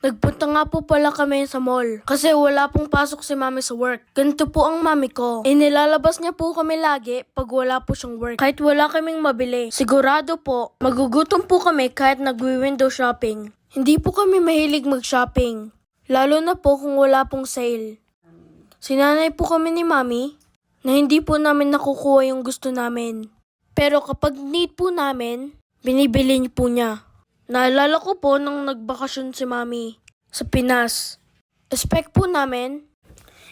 Nagpunta nga po pala kami sa mall kasi wala pong pasok si mami sa work. Ganito po ang mami ko. Inilalabas niya po kami lagi pag wala po siyang work. Kahit wala kaming mabili. Sigurado po, magugutom po kami kahit nagwi-window shopping. Hindi po kami mahilig mag-shopping. Lalo na po kung wala pong sale. Sinanay po kami ni mami na hindi po namin nakukuha yung gusto namin. Pero kapag need po namin, binibili niyo po niya. Naalala ko po nung nagbakasyon si mami sa Pinas. Expect po namin,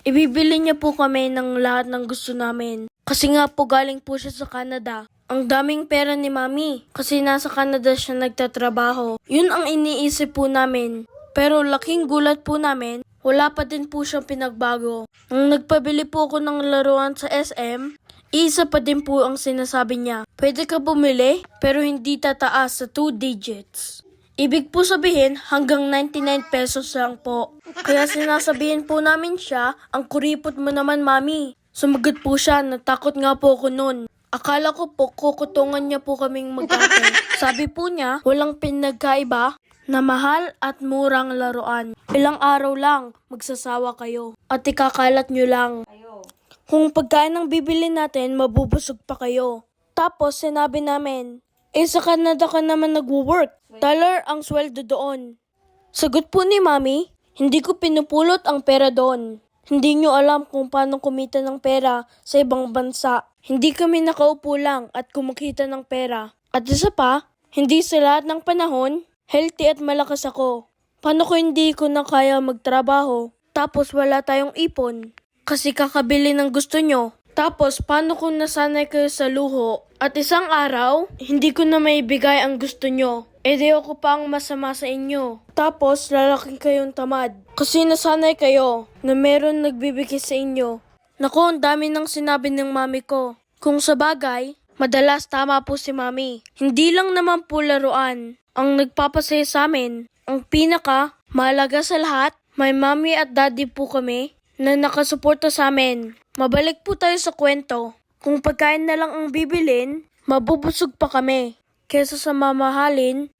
ibibili niya po kami ng lahat ng gusto namin. Kasi nga po galing po siya sa Canada. Ang daming pera ni mami kasi nasa Canada siya nagtatrabaho. Yun ang iniisip po namin. Pero laking gulat po namin, wala pa din po siyang pinagbago. Nung nagpabili po ako ng laruan sa SM, isa pa din po ang sinasabi niya. Pwede ka bumili, pero hindi tataas sa 2 digits. Ibig po sabihin, hanggang 99 pesos lang po. Kaya sinasabihin po namin siya, ang kuripot mo naman mami. Sumagot po siya, natakot nga po ako nun. Akala ko po, kukutungan niya po kaming magkate. Sabi po niya, walang pinagkaiba na mahal at murang laruan. Ilang araw lang, magsasawa kayo. At ikakalat nyo lang. Kung pagkain ang bibili natin, mabubusog pa kayo. Tapos sinabi namin, eh sa Canada ka naman nagwo-work. Dollar ang sweldo doon. Sagot po ni Mami, hindi ko pinupulot ang pera doon. Hindi nyo alam kung paano kumita ng pera sa ibang bansa. Hindi kami nakaupo lang at kumikita ng pera. At isa pa, hindi sa lahat ng panahon, healthy at malakas ako. Paano ko hindi ko na kaya magtrabaho? Tapos wala tayong ipon. Kasi kakabili ng gusto nyo. Tapos, paano kung nasanay kayo sa luho? At isang araw, hindi ko na maibigay ang gusto nyo. E di ako pa ang masama sa inyo. Tapos, lalaki kayong tamad. Kasi nasanay kayo na meron nagbibigay sa inyo. Naku, ang dami nang sinabi ng mami ko. Kung sa bagay, madalas tama po si mami. Hindi lang naman po laruan ang nagpapasaya sa amin. Ang pinaka, mahalaga sa lahat, may mami at daddy po kami na nakasuporta sa amin. Mabalik po tayo sa kwento. Kung pagkain na lang ang bibilin, mabubusog pa kami kesa sa mamahalin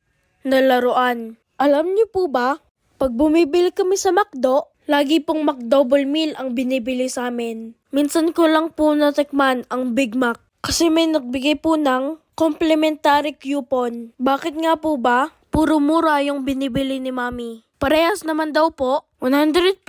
na laruan. Alam niyo po ba, pag bumibili kami sa McDo, lagi pong McDouble meal ang binibili sa amin. Minsan ko lang po natikman ang Big Mac kasi may nagbigay po ng complimentary coupon. Bakit nga po ba? Puro mura yung binibili ni Mami. Parehas naman daw po, 100%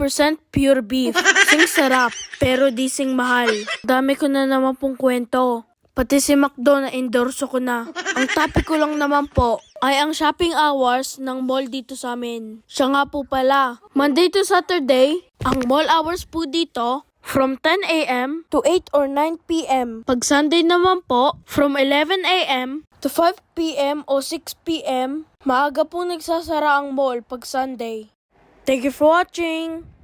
pure beef. Sing sarap, pero di sing mahal. Dami ko na naman pong kwento. Pati si McDo na endorso ko na. Ang topic ko lang naman po ay ang shopping hours ng mall dito sa amin. Siya nga po pala, Monday to Saturday, ang mall hours po dito from 10 a.m. to 8 or 9 p.m. Pag Sunday naman po, from 11 a.m. to 5 p.m. o 6 p.m. Maaga po nagsasara ang mall pag Sunday. Thank you for watching!